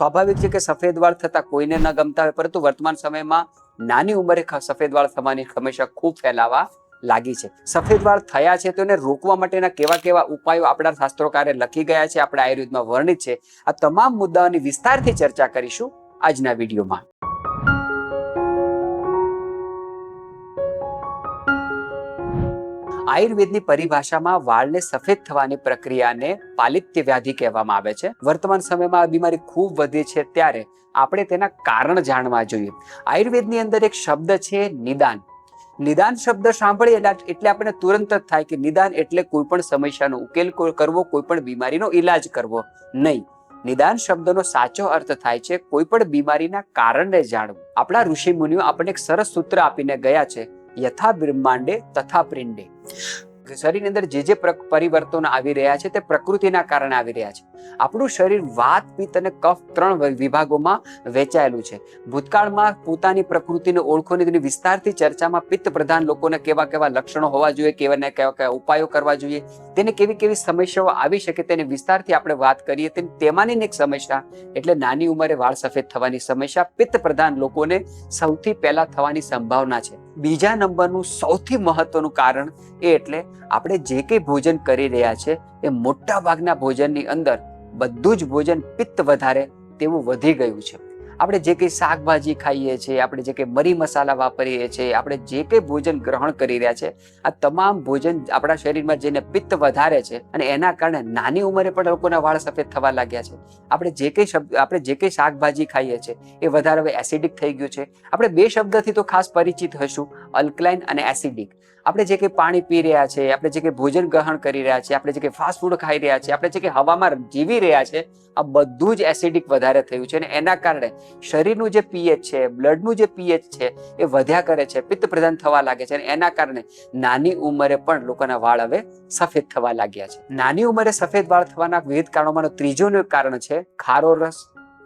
સ્વાભાવિક છે કે સફેદ વાળ થતા કોઈને ન ગમતા હોય, પરંતુ વર્તમાન સમયમાં નાની ઉંમરે સફેદ વાળ થવાની સમસ્યા ખૂબ ફેલાવા લાગી છે. સફેદ વાળ થયા છે તો એને રોકવા માટેના કેવા કેવા ઉપાયો આપણા શાસ્ત્રોકારે લખી ગયા છે, આપણા આયુર્વેદમાં વર્ણિત છે. આ તમામ મુદ્દાઓની વિસ્તારથી ચર્ચા કરીશું આજના વિડીયોમાં. આયુર્વેદની પરિભાષામાં વાળને સફેદ થવાની પ્રક્રિયાને પાલિત્ય વ્યાધિ કહેવામાં આવે છે. વર્તમાન સમયમાં આ બીમારી ખૂબ વધી છે ત્યારે આપણે તેના કારણ જાણવા જોઈએ. આયુર્વેદની અંદર એક શબ્દ છે નિદાન. નિદાન શબ્દ સાંભળીએ એટલે- આપણે તુરંત જ થાય કે નિદાન એટલે કોઈ પણ સમસ્યાનો ઉકેલ કરવો, કોઈ પણ બીમારીનો ઈલાજ કરવો. નહીં. નિદાન શબ્દનો સાચો અર્થ થાય છે કોઈ પણ બીમારીના કારણને જાણવું. આપણા ઋષિ મુનિઓ આપણને એક સરસ સૂત્ર આપીને ગયા છે. યથા બ્રહ્માંડે તથા પિંડે શરીરની અંદર જે જે પ્ર- પરિવર્તનો આવી રહ્યા છે તે પ્રકૃતિના કારણે આવી રહ્યા છે. આપણું શરીર વાત, પિત્ત અને કફ ત્રણ વિભાગોમાં વહેંચાયેલું છે. ભૂતકાળમાં પોતાની પ્રકૃતિને ઓળખોની તેની વિસ્તારથી ચર્ચામાં પિત્ત પ્રધાન લોકોને કેવા કેવા લક્ષણો હોવા જોઈએ, કેવા કેવા કેવા ઉપાયો કરવા જોઈએ, તેને કેવી કેવી સમસ્યાઓ આવી શકે તેની વિસ્તારથી આપણે વાત કરીએ તેની તેમાંની એક સમસ્યા, એટલે નાની ઉંમરે વાળ સફેદ થવાની સમસ્યા પિત્ત પ્રધાન લોકોને સૌથી પહેલા થવાની સંભાવના છે. બીજા નંબરનું સૌથી મહત્વનું કારણ એ એટલે આપણે જે કંઈ ભોજન કરી રહ્યા છે, એ મોટા ભાગના ભોજનની અંદર બધું જ ભોજન પિત્ત વધારે તેવું વધી ગયું છે. આપણે જે કંઈ શાકભાજી ખાઈએ છીએ, આપણે જે કંઈ મરી મસાલા વાપરીએ છીએ, આપણે જે કંઈ ભોજન ગ્રહણ કરી રહ્યા છે, આ તમામ ભોજન આપણા શરીરમાં જઈને પિત્ત વધારે છે અને એના કારણે નાની ઉંમરે પણ લોકોના વાળ સફેદ થવા લાગ્યા છે. આપણે જે કંઈ શબ્દ આપણે જે કંઈ શાકભાજી ખાઈએ છીએ, એ વધારે હવે એસિડિક થઈ ગયું છે. આપણે બે શબ્દથી તો ખાસ પરિચિત હશું અલ્કલાઇન અને એસિડિક આપણે જે કંઈ પાણી પી રહ્યા છે, આપણે જે કંઈ ભોજન ગ્રહણ કરી રહ્યા છે, આપણે જે કંઈ ફાસ્ટ ફૂડ ખાઈ રહ્યા છે, આપણે જે કંઈ હવામાં જીવી રહ્યા છે, આ બધું જ એસિડિક વધારે થયું છે અને એના કારણે શરીરનું જે પીએચ છે, બ્લડનું જે પીએચ છે, એ વધ્યા કરે છે પિત્ત પ્રધાન થવા લાગે છે અને એના કારણે નાની ઉંમરે પણ લોકોના વાળ હવે સફેદ થવા લાગ્યા છે. નાની ઉંમરે સફેદ વાળ થવાના વિવિધ કારણોમાંનું ત્રીજું કારણ છે ખારો રસ,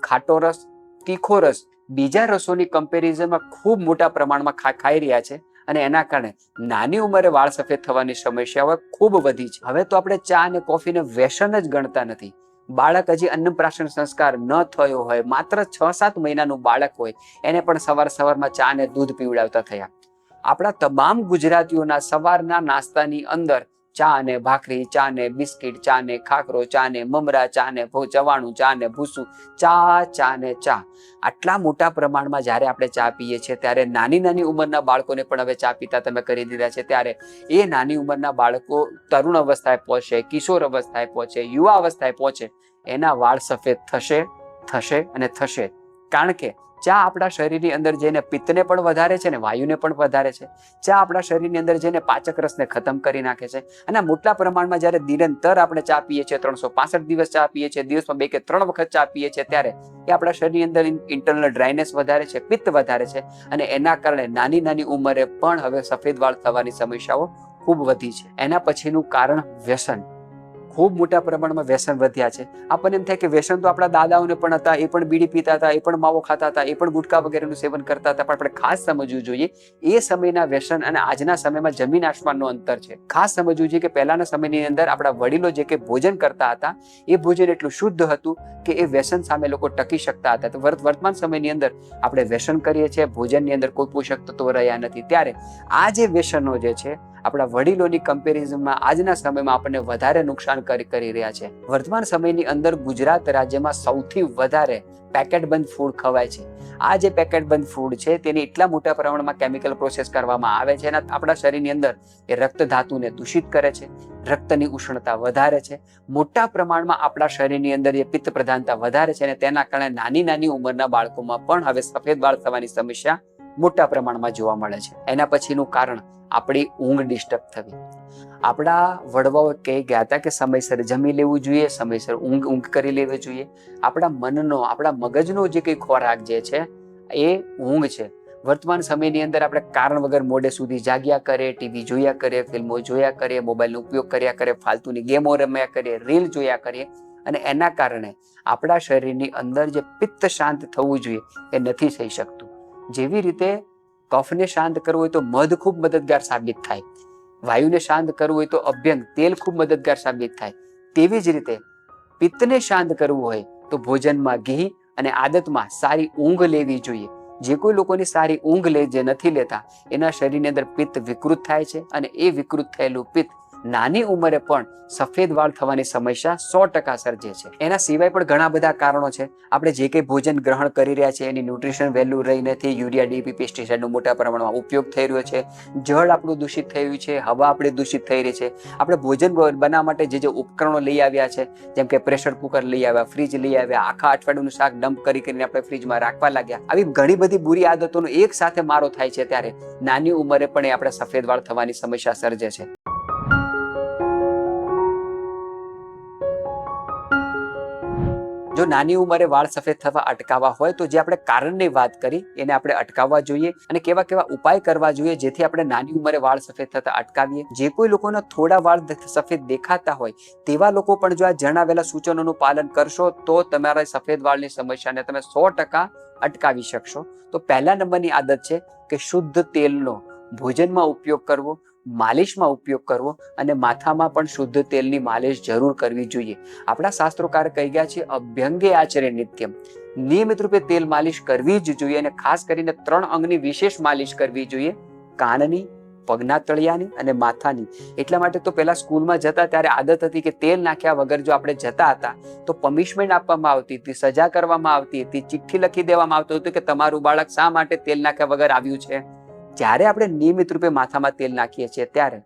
ખાટો રસ, તીખો રસ. બીજા રસોની કમ્પેરિઝનમાં ખૂબ મોટા પ્રમાણમાં ખા- ખાઈ રહ્યા છે અને એના કારણે નાની ઉંમરે વાળ સફેદ થવાની સમસ્યા ખૂબ વધી છે. હવે તો આપણે ચા અને કોફીને વ્યસન જ ગણતા નથી. બાળક હજી અન્નપ્રાશન સંસ્કાર ન થયો હોય, માત્ર છ સાત મહિનાનું બાળક હોય, એને પણ સવાર સવારમાં ચા ને દૂધ પીવડાવતા થયા. આપણા તમામ ગુજરાતીઓના સવારના નાસ્તાની અંદર ચા ને ભાખરી ચા ને બિસ્કિટ ચા ને ખાખરો ચા ને મમરા ચા ને ચવાણું ચા ને ભૂસું, ચા ચા ને ચા. આટલા મોટા પ્રમાણમાં જ્યારે આપણે ચા પીએ છીએ, ત્યારે નાની નાની ઉંમરના બાળકોને પણ હવે ચા પીતા તમે કરી દીધા છે. ત્યારે એ નાની ઉંમરના બાળકો તરુણ અવસ્થાએ પહોંચે કિશોર અવસ્થાએ પહોંચે યુવા અવસ્થાએ પહોંચે એના વાળ સફેદ થશે થશે અને થશે. કારણ કે ચા આપણા શરીરની અંદર જઈને પિત્તને પણ વધારે છે ને વાયુને પણ વધારે છે. ચા આપણા શરીરની અંદર જઈને પાચક રસને ખતમ કરી નાખે છે. અને મોટા પ્રમાણમાં જ્યારે નિરંતર આપણે ચા પીએ છીએ, ત્રણસો પાસઠ દિવસ ચા પીએ છીએ, દિવસમાં બે કે ત્રણ વખત ચા પીએ છીએ, ત્યારે એ આપણા શરીરની અંદર ઇન્ટરનલ ડ્રાયનેસ વધારે છે, પિત્ત વધારે છે. અને એના કારણે નાની નાની ઉંમરે પણ હવે સફેદ વાળ થવાની સમસ્યાઓ ખૂબ વધી છે. એના પછીનું કારણ વ્યસન. ખૂબ મોટા પ્રમાણમાં વ્યસન વધ્યા છે. આપણને એમ થાય કે વ્યસન તો આપણા દાદાઓને પણ હતા, એ પણ બીડી પીતા હતા, એ પણ માવો ખાતા હતા, એ પણ ગુટકા વગેરેનું સેવન કરતા હતા. પણ આપણે ખાસ સમજવું જોઈએ, એ સમયના વ્યસન અને આજના સમયમાં જમીન આસમાનનું અંતર છે. ખાસ સમજવું જોઈએ કે પહેલાના સમયની અંદર આપણા વડીલો જે કે ભોજન કરતા હતા, એ ભોજન એટલું શુદ્ધ હતું કે એ વ્યસન સામે લોકો ટકી શકતા હતા. તો વર્ત- વર્તમાન સમયની અંદર આપણે વ્યસન કરીએ છીએ, ભોજનની અંદર કોઈ પોષક તત્વો રહ્યા નથી. ત્યારે આ જે વ્યસનો જે છે આપણા વડીલોની કમ્પેરિઝનમાં આજના સમયમાં આપણને વધારે નુકસાન કરી રહ્યા છે. વર્તમાન સમયની અંદર ગુજરાત રાજ્યમાં સૌથી વધારે પેકેટ બંધ ફૂડ ખવાય છે. આ જે પેકેટ બંધ ફૂડ છે, તેની એટલા મોટા પ્રમાણમાં કેમિકલ પ્રોસેસ કરવામાં આવે છે અને આપણા શરીરની અંદર એ રક્ત ધાતુને દૂષિત કરે છે. રક્તની ઉષ્ણતા વધારે છે. મોટા પ્રમાણમાં આપણા શરીરની અંદર એ પિત્ત પ્રધાનતા વધારે છે અને તેના કારણે નાની નાની ઉંમરના બાળકોમાં પણ હવે સફેદ વાળ થવાની સમસ્યા મોટા પ્રમાણમાં જોવા મળે છે. એના પછીનું કારણ આપણી ઊંઘ ડિસ્ટર્બ થવી. આપણા વડવાઓ કહી ગયા હતા કે સમયસર જમી લેવું જોઈએ, સમયસર ઊંઘ ઊંઘ કરી લેવી જોઈએ. આપણા મનનો, આપણા મગજનો જે કંઈ ખોરાક જે છે, એ ઊંઘ છે. વર્તમાન સમયની અંદર આપણે કારણ વગર મોડે સુધી જાગ્યા કરે ટીવી જોયા કરીએ, ફિલ્મો જોયા કરીએ, મોબાઈલનો ઉપયોગ કર્યા કરે ફાલતુની ગેમો રમ્યા કરીએ, રીલ જોયા કરીએ. અને એના કારણે આપણા શરીરની અંદર જે પિત્ત શાંત થવું જોઈએ એ નથી થઈ શકતું. જેવી રીતે કફને શાંત કરવું હોય તો મધ ખૂબ મદદગાર સાબિત થાય. વાયુને શાંત કરવું હોય તો અભ્યંગ તેલ ખૂબ મદદગાર સાબિત થાય. તેવી જ રીતે પિત્તને શાંત કરવું હોય તો ભોજનમાં ઘી અને આદતમાં સારી ઊંઘ લેવી જોઈએ. જે કોઈ લોકોની સારી ઊંઘ લે જે નથી લેતા, એના શરીરની અંદર પિત્ત વિકૃત થાય છે અને એ વિકૃત થયેલું પિત્ત નાની ઉંમરે પણ સફેદ વાળ થવાની સમસ્યા સો ટકા સર્જે છે. એના સિવાય પણ ઘણા બધા કારણો છે. આપણે જે કંઈ ભોજન ગ્રહણ કરી રહ્યા છે એની ન્યુટ્રિશન વેલ્યુ રહી નથી, યુરિયા ડીપી પેસ્ટિસાઇડનો મોટા પ્રમાણમાં ઉપયોગ થઈ રહ્યો છે. જળ આપણું દૂષિત થયું છે, હવા આપણી દૂષિત થઈ રહી છે. આપણે ભોજન બનાવવા માટે જે જે ઉપકરણો લઈ આવ્યા છે, જેમ કે પ્રેશર કુકર લઈ આવ્યા, ફ્રીજ લઈ આવ્યા, આખા અઠવાડિયાનું શાક ડમ્પ કરી કરીને આપણે ફ્રીજમાં રાખવા લાગ્યા. આવી ઘણી બધી બુરી આદતોનો એક સાથે મારો થાય છે ત્યારે નાની ઉંમરે પણ એ આપણે સફેદ વાળ થવાની સમસ્યા સર્જે છે. નાની ઉંમરે વાળ સફેદ થવા અટકાવવા હોય તો જે આપણે કારણની વાત કરી, એને આપણે અટકાવવા જોઈએ અને કેવા કેવા ઉપાય કરવા જોઈએ જેથી આપણે નાની ઉંમરે વાળ સફેદ થતા અટકાવીએ. જે કોઈ લોકોના થોડા વાળ સફેદ દેખાતા હોય, તેવા લોકો પણ જો આ જણાવેલા સૂચનોનું પાલન કરશો તો તમારા સફેદ વાળની સમસ્યાને તમે સો ટકા અટકાવી શકશો. તો પહેલા નંબરની આદત છે કે શુદ્ધ તેલનો ભોજનમાં ઉપયોગ કરવો માલિશમાં ઉપયોગ કરવો અને માથામાં પણ શુદ્ધ તેલની માલિશ જરૂર કરવી જોઈએ. આપણા શાસ્ત્રોકાર કહી ગયા છે, અભ્યંગે આચરે નિત્યમ. નિયમિત રૂપે તેલ માલિશ કરવી જ જોઈએ અને ખાસ કરીને ત્રણ અંગની વિશેષ માલિશ કરવી જોઈએ. કાનની, પગના તળિયાની અને માથાની. એટલા માટે તો પહેલા સ્કૂલમાં જતા ત્યારે આદત હતી કે તેલ નાખ્યા વગર જો આપણે જતા હતા, તો પનિશમેન્ટ આપવામાં આવતી હતી, સજા કરવામાં આવતી હતી, ચિઠ્ઠી લખી દેવામાં આવતું હતું કે તમારું બાળક શા માટે તેલ નાખ્યા વગર આવ્યું છે? જ્યારે આપણે નિયમિત રૂપે માથામાં તેલ નાખીએ છીએ ત્યારે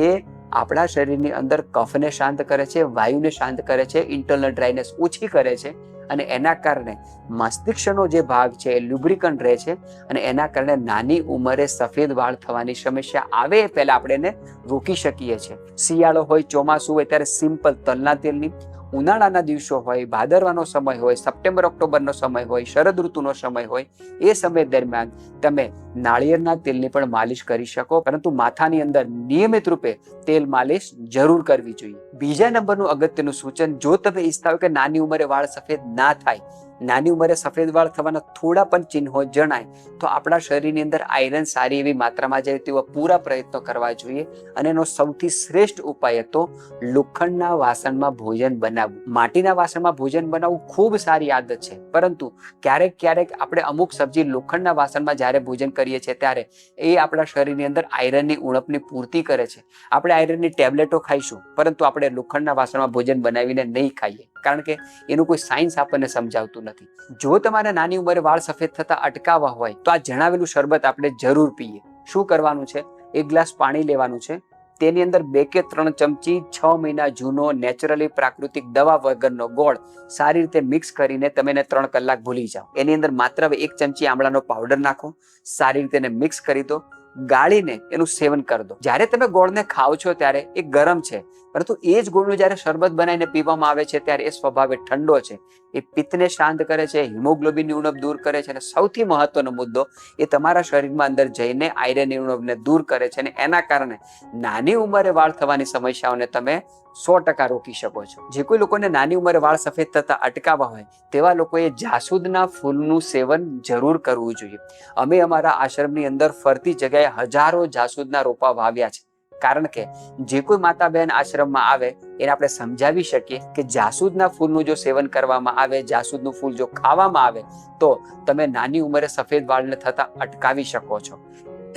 એ આપણા શરીરની અંદર કફને શાંત કરે છે, વાયુને શાંત કરે છે ઇન્ટરનલ ડ્રાયનેસ ઓછી કરે છે અને એના કારણે મસ્તિષ્કનો જે ભાગ છે એ લ્યુબ્રિકન રહે છે અને એના કારણે નાની ઉંમરે સફેદ વાળ થવાની સમસ્યા આવે એ પહેલાં આપણે એને રોકી શકીએ છીએ. શિયાળો હોય, ચોમાસું હોય, ત્યારે સિમ્પલ તલના તેલની ઉનાળાના દિવસો હોય, ભાદરવાનો સમય હોય, સપ્ટેમ્બર, ઓક્ટોબરનો સમય હોય, શરદ ઋતુનો સમય હોય, એ સમય દરમિયાન તમે નાળિયેરના તેલની પણ માલિશ કરી શકો, પરંતુ માથાની અંદર નિયમિત રૂપે તેલ માલિશ જરૂર કરવી જોઈએ. બીજા નંબરનું અગત્યનું સૂચન, જો તમે ઈચ્છતા હોય કે નાની ઉંમરે વાળ સફેદ ના થાય, નાની ઉંમરે સફેદ વાળ થવાના થોડા પણ ચિહ્નો જણાય, તો આપણા શરીરની અંદર આયરન સારી એવી માત્રામાં જાય તેવા પૂરા પ્રયત્નો કરવા જોઈએ. અને એનો સૌથી શ્રેષ્ઠ ઉપાય હતો લોખંડના વાસણમાં ભોજન બનાવવું. માટીના વાસણમાં ભોજન બનાવવું ખૂબ સારી આદત છે. પરંતુ ક્યારેક ક્યારેક આપણે અમુક સબ્જી લોખંડના વાસણમાં જ્યારે ભોજન કરીએ છીએ ત્યારે એ આપણા શરીરની અંદર આયરનની ઉણપની પૂર્તિ કરે છે. આપણે આયરનની ટેબ્લેટો ખાઈશું, પરંતુ આપણે લોખંડના વાસણમાં ભોજન બનાવીને નહીં ખાઈએ. કારણ કે એનું કોઈ સાયન્સ આપણને સમજાવતું નથી. જો તમારે નાની ઉંમરે વાળ સફેદ થતા અટકાવવા હોય, તો આ જણાવેલું શરબત આપણે જરૂર પીએ. શું કરવાનું છે? એક ગ્લાસ પાણી લેવાનું છે. તેની અંદર બે કે ત્રણ ચમચી છ મહિના જૂનો નેચરલી પ્રાકૃતિક દવા વગરનો ગોળ સારી રીતે મિક્સ કરીને તમે એને ત્રણ કલાક ભૂલી જાઓ. એની અંદર માત્ર એક ચમચી આમળાનો પાવડર નાખો. સારી રીતે એને મિક્સ કરી દો. ગાળીને એનું સેવન કરી દો. જ્યારે તમે ગોળને ખાઓ છો ત્યારે એ ગરમ છે. પરંતુ એ જ ગુણનું જ્યારે શરબત બનાવીને પીવામાં આવે છે, ત્યારે એ સ્વભાવે ઠંડો છે. એ પિત્તને શાંત કરે છે, હિમોગ્લોબિનની ઉણપ દૂર કરે છે અને સૌથી મહત્વનો મુદ્દો એ તમારા શરીરમાં અંદર જઈને આયરનની ઉણપને દૂર કરે છે અને એના કારણે નાની ઉંમરે વાળ થવાની સમસ્યાઓને તમે સો ટકા રોકી શકો છો. જે કોઈ લોકોને નાની ઉંમરે વાળ સફેદ થતા અટકાવવા હોય, તેવા લોકોએ જાસૂદના ફૂલનું સેવન જરૂર કરવું જોઈએ. અમે અમારા આશ્રમની અંદર ફરતી જગ્યાએ હજારો જાસૂદના રોપા વાવ્યા છે. કારણ કે જે કોઈ માતા બહેન આશ્રમમાં આવે, એને આપણે સમજાવી શકીએ કે જાસૂદના ફૂલનું જો સેવન કરવામાં આવે, જાસૂદનું ફૂલ જો ખાવામાં આવે, તો તમે નાની ઉંમરે સફેદ વાળને થતા અટકાવી શકો છો.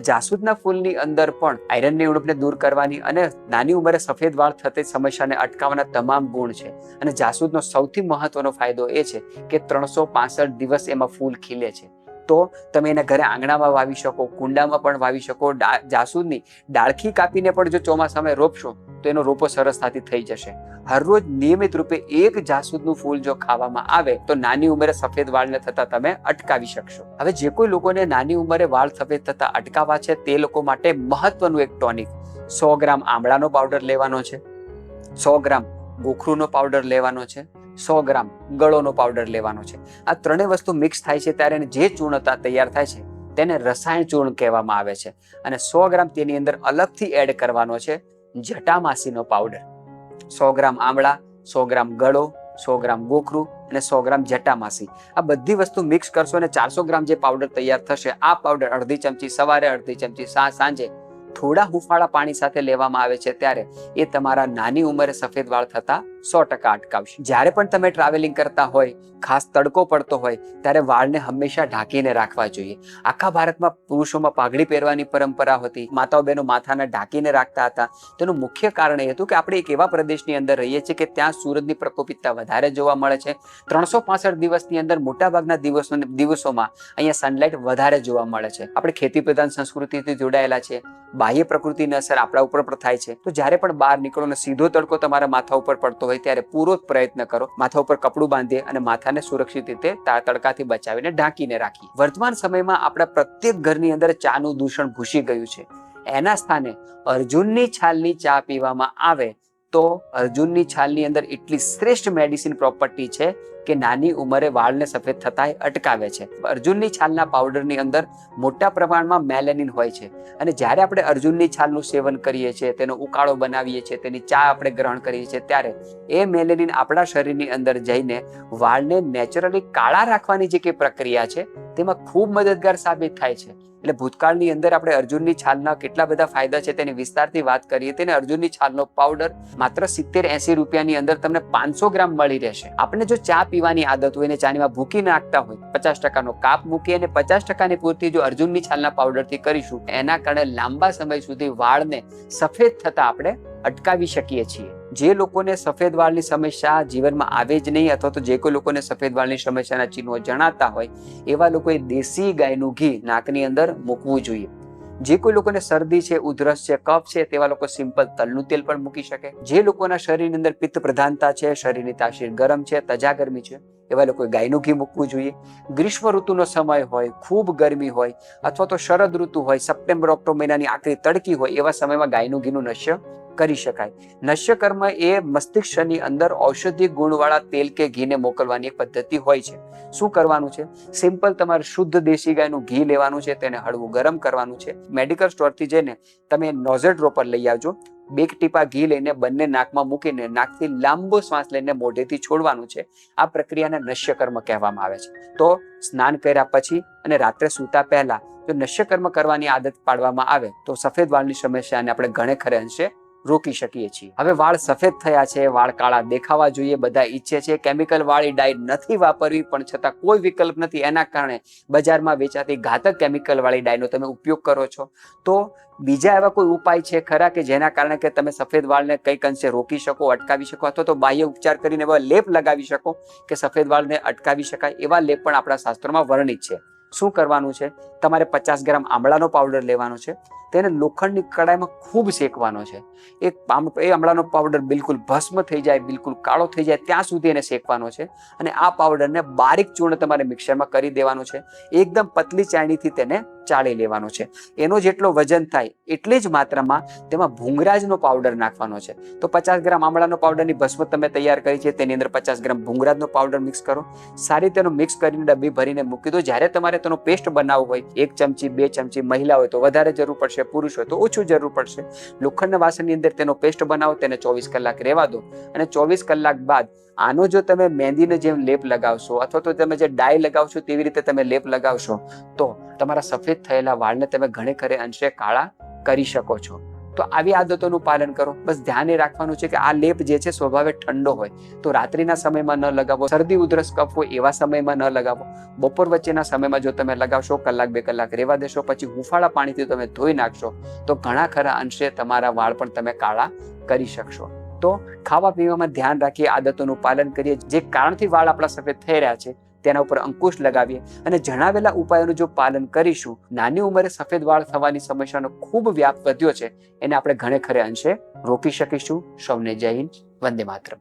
જાસૂદના ફૂલની અંદર પણ આયરનની ઉણપને દૂર કરવાની અને નાની ઉંમરે સફેદ વાળ થતી સમસ્યાને અટકાવવાના તમામ ગુણ છે. અને જાસૂદનો સૌથી મહત્વનો ફાયદો એ છે કે ત્રણસો દિવસ એમાં ફૂલ ખીલે છે. તો તમે એને ઘરે આંગણામાં વાવી શકો, કુંડામાં પણ વાવી શકો જાસૂદની ડાળખી કાપીને પણ જો ચોમાસામાં રોપશો, તો એનો રોપો સરસતાથી થઈ જશે. હરરોજ નિયમિત રૂપે એક જાસૂદનું ફૂલ જો ખાવામાં આવે, તો નાની ઉંમરે સફેદ વાળને થતા તમે અટકાવી શકશો. હવે જે કોઈ લોકોને નાની ઉંમરે વાળ સફેદ થતા અટકાવવા છે, તે લોકો માટે મહત્વનું એક ટોનિક, સો ગ્રામ આમળાનો પાવડર લેવાનો છે. સો ગ્રામ ગોખરુનો પાવડર લેવાનો છે, સો ગ્રામ ગળોનો પાવડર લેવાનો છે. આ ત્રણેય વસ્તુ મિક્સ થાય છે ત્યારે જે ચૂર્ણતા તૈયાર થાય છે તેને રસાયણ ચૂર્ણ કહેવામાં આવે છે. અને સો ગ્રામ તેની અંદર અલગથી એડ કરવાનો છે જટામાસીનો પાવડર સો ગ્રામ આમળા, સો ગ્રામ ગળો, સો ગ્રામ ગોખરું અને સો ગ્રામ જટામાસી. આ બધી વસ્તુ મિક્સ કરશો અને ચારસો ગ્રામ જે પાવડર તૈયાર થશે, આ પાવડર અડધી ચમચી સવારે, અડધી ચમચી સાંજે થોડા હુંફાળા પાણી સાથે લેવામાં આવે છે ત્યારે એ તમારા નાની ઉંમરે સફેદ વાળ થતા સો ટકા અટકાવશે. જ્યારે પણ તમે ટ્રાવેલિંગ કરતા હોય, ખાસ તડકો પડતો હોય, ત્યારે વાળને હંમેશા ઢાંકીને રાખવા જોઈએ. આખા ભારતમાં પુરુષોમાં પાઘડી પહેરવાની પરંપરા હતી, માતાઓ બહેનો માથાને ઢાંકીને રાખતા હતા. તેનું મુખ્ય કારણ એ હતું કે આપણે એક એવા પ્રદેશની અંદર રહીએ છીએ કે ત્યાં સૂરજની પ્રકોપિતતા વધારે જોવા મળે છે. ત્રણસો પાસઠ દિવસની અંદર મોટાભાગના દિવસો દિવસોમાં અહીંયા સનલાઇટ વધારે જોવા મળે છે. આપણે ખેતી પ્રધાન સંસ્કૃતિથી જોડાયેલા છે. બાહ્ય પ્રકૃતિની અસર આપણા ઉપર પણ થાય છે. તો જ્યારે પણ બહાર નીકળો ને સીધો તડકો તમારા માથા ઉપર પડતો હોય ત્યારે પૂરો પ્રયત્ન કરો. માથા ઉપર કપડું બાંધીએ અને માથાને સુરક્ષિત રીતે તડકાથી બચાવીને ઢાંકીને રાખીએ. વર્તમાન સમયમાં આપણા પ્રત્યેક ઘરની અંદર ચાનું દૂષણ ઘૂસી ગયું છે. એના સ્થાને અર્જુનની છાલની ચા પીવામાં આવે તો અર્જુનની છાલની અંદર એટલી શ્રેષ્ઠ મેડિસિન પ્રોપર્ટી છે કે નાની ઉંમરે વાળને સફેદ થતા અટકાવે છે. અર્જુનની છાલના પાવડરની અંદર મોટા પ્રમાણમાં મેલેનિન હોય છે અને જ્યારે આપણે અર્જુનની છાલનું સેવન કરીએ છીએ, તેનો ઉકાળો બનાવીએ છીએ, તેની ચા આપણે ગ્રહણ કરીએ છીએ, ત્યારે એ મેલેનિન આપણા શરીરની અંદર જઈને વાળને નેચરલી કાળા રાખવાની જે કે પ્રક્રિયા છે, તેમાં ખૂબ મદદગાર સાબિત થાય છે. એટલે ભૂતકાળની અંદર આપણે અર્જુનની છાલના કેટલા બધા ફાયદા છે તેની વિસ્તારથી વાત કરીએ, તેને અર્જુનની છાલનો પાવડર માત્ર સિત્તેર એસી રૂપિયાની અંદર તમને પાંચસો ગ્રામ મળી રહેશે. આપણે જો ચા પીવાની આદત હોય અને ચાનીમાં ભૂકી નાખતા હોય, પચાસ ટકાનો કાપ મૂકી અને પચાસ ટકાની પૂર્તિ જો અર્જુનની છાલના પાવડરથી કરીશું, એના કારણે લાંબા સમય સુધી વાળને સફેદ થતા આપણે અટકાવી શકીએ છીએ. જે લોકોને સફેદ વાળની સમસ્યા જીવનમાં આવે જ નહીં અથવા તો જે કોઈ લોકોને સફેદ વાળની સમસ્યાના ચિહ્નો જણાતા હોય, એવા લોકોએ દેશી ગાયનું ઘી નાકની અંદર મૂકવું જોઈએ. જે કોઈ લોકોને શરદી છે, ઉધરસ છે, કફ છે, તેવા લોકો સિમ્પલ તલનું તેલ પણ મૂકી શકે. જે લોકોના શરીરની અંદર પિત્ત પ્રધાનતા છે, શરીરની તાસીર ગરમ છે, તજા ગરમી છે એવા લોકોએ ગાયનું ઘી મૂકવું જોઈએ. ગ્રીષ્મ ઋતુનો સમય હોય, ખૂબ ગરમી હોય, અથવા તો શરદ ઋતુ હોય, સપ્ટેમ્બર, ઓક્ટોબર મહિનાની આખરી તડકી હોય, એવા સમયમાં ગાયનું ઘીનું નશ્ય કરી શકાય. નશ્ય કર્મ એ મસ્તિષ્કની અંદર ઔષધિ ગુણવાળા તેલ કે ઘીને મોકલવાની પદ્ધતિ હોય છે. શું કરવાનું છે? સિમ્પલ તમારે શુદ્ધ દેશી ગાયનું ઘી લેવાનું છે, તેને હળવું ગરમ કરવાનું છે. મેડિકલ સ્ટોરથી જઈને તમે નોઝેડ ડ્રોપર લઈ આવજો. બે ટીપા ઘી લઈને બંને નાકમાં મૂકીને નાકથી લાંબો શ્વાસ લઈને મોઢેથી છોડવાનું છે. આ પ્રક્રિયાને નશ્યકર્મ કહેવામાં આવે છે. તો સ્નાન કર્યા પછી અને રાત્રે સૂતા પહેલા જો નશ્યકર્મ કરવાની આદત પાડવામાં આવે તો સફેદ વાળની સમસ્યાને આપણે ઘણે ખરે અંશે રોકી શકીએ છીએ. હવે વાળ સફેદ થયા છે, વાળ કાળા દેખાવા જોઈએ, બધા ઈચ્છે છે. કેમિકલ વાળી ડાય નથી વાપરવી, પણ છતાં કોઈ વિકલ્પ નથી. એના કારણે બજારમાં વેચાતી ઘાતક કેમિકલ વાળી ડાયનો તમે ઉપયોગ કરો છો. તો બીજા એવા કોઈ ઉપાય છે ખરા કે જેના કારણે કે તમે સફેદ વાળને કંઈક અંશે રોકી શકો, અટકાવી શકો, અથવા તો બાહ્ય ઉપચાર કરીને એવા લેપ લગાવી શકો કે સફેદ વાળને અટકાવી શકાય? એવા લેપ પણ આપણા શાસ્ત્રોમાં વર્ણિત છે. શું કરવાનું છે? તમારે પચાસ ગ્રામ આમળાનો પાવડર લેવાનો છે. તેને લોખંડની કડાઈમાં ખૂબ શેકવાનો છે. પામ- એ આમળાનો પાવડર બિલકુલ ભસ્મ થઈ જાય, બિલકુલ કાળો થઈ જાય, ત્યાં સુધી એને શેકવાનો છે અને આ પાવડરને બારીક ચૂર્ણ તમારે મિક્સરમાં કરી દેવાનું છે. એકદમ પતલી ચાળણીથી તેને ચાળી લેવાનો છે. એનો જેટલો વજન થાય એટલી જ માત્રામાં તેમાં ભૂંગરાજનો પાવડર નાખવાનો છે. તો પચાસ ગ્રામ આમળાનો પાવડરની ભસ્મ તમે તૈયાર કરી છે, તેની અંદર પચાસ ગ્રામ ભૂંગરાજનો પાવડર મિક્સ કરો. સારી તેનો મિક્સ કરીને ડબ્બી ભરીને મૂકી દો. જ્યારે તમારે તેનો પેસ્ટ બનાવવો હોય, એક ચમચી, બે ચમચી, મહિલા હોય તો વધારે જરૂર પડશે, પુરુષ હોય તો ઓછું જરૂર પડશે. લોખંડના વાસણની અંદર તેનો પેસ્ટ બનાવો, તેને ચોવીસ કલાક રહેવા દો. અને ચોવીસ કલાક બાદ આનો જો તમે મહેંદીને જેમ લેપ લગાવશો અથવા તો તમે જે ડાય લગાવશો તેવી રીતે તમે લેપ લગાવશો, તો તમારા સફેદ થયેલા વાળને તમે ઘણે ખરે અંશે કાળા કરી શકો છો. તો આવી આદતોનું પાલન કરો. બસ ધ્યાન રાખવાનું છે કે આ લેપ જે છે સ્વભાવે ઠંડો હોય. તો રાત્રિના સમયમાં ન લગાવો. શરદી, ઉધરસ, કફ હોય એવા સમયમાં ન લગાવો. બપોર વચ્ચેના સમયમાં જો તમે લગાવશો, કલાક, બે કલાક રહેવા દેશો, પછી હુંફાળા પાણીથી તમે ધોઈ નાખશો, તો ઘણા ખરા અંશે તમારા વાળ પણ તમે કાળા કરી શકશો. તો ખાવા પીવામાં ધ્યાન રાખીએ આદતોનું પાલન કરીએ. જે કારણથી વાળ આપણા સફેદ થઈ રહ્યા છે તેના ઉપર અંકુશ લગાવીએ અને જણાવેલા ઉપાયોનું જો પાલન કરીશું, નાની ઉંમરે સફેદ વાળ થવાની સમસ્યાનો ખૂબ વ્યાપ વધ્યો છે, એને આપણે ઘણે ખરે અંશે રોકી શકીશું. સૌને જય હિન્દ, વંદે માતરમ.